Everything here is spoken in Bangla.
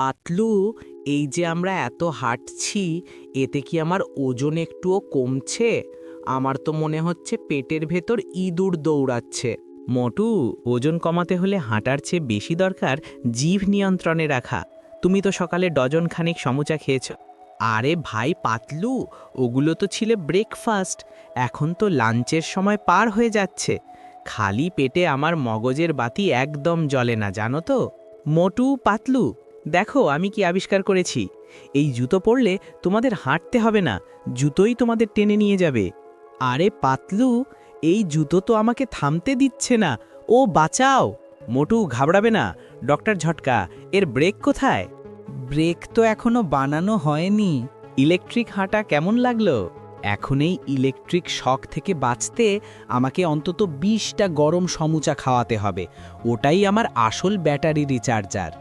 পাতলু, এই যে আমরা এত হাঁটছি, এতে কি আমার ওজন একটুও কমছে? আমার তো মনে হচ্ছে পেটের ভেতর ইঁদুর দৌড়াচ্ছে। মটু, ওজন কমাতে হলে হাঁটার চেয়ে বেশি দরকার জিভ নিয়ন্ত্রণে রাখা। তুমি তো সকালে ডজন খানিক সমুচা খেয়েছ। আরে ভাই পাতলু, ওগুলো তো ছিলে ব্রেকফাস্ট। এখন তো লাঞ্চের সময় পার হয়ে যাচ্ছে। খালি পেটে আমার মগজের বাতি একদম জ্বলে না, জানো তো? মোটু, পাতলু দেখো আমি কি আবিষ্কার করেছি। এই জুতো পরলে তোমাদের হাঁটতে হবে না জুতোই তোমাদের টেনে নিয়ে যাবে। আরে পাতলু এই জুতো তো আমাকে থামতে দিচ্ছে না। ও বাঁচাও। মোটু ঘাবড়াবে না। ডক্টর ঝটকা এর ব্রেক কোথায়? ব্রেক তো এখনও বানানো হয়নি। ইলেকট্রিক হাঁটা কেমন লাগল? এখন এই ইলেকট্রিক শক থেকে বাঁচতে আমাকে অন্তত বিশটা গরম সমুচা খাওয়াতে হবে। ওটাই আমার আসল ব্যাটারি রিচার্জার।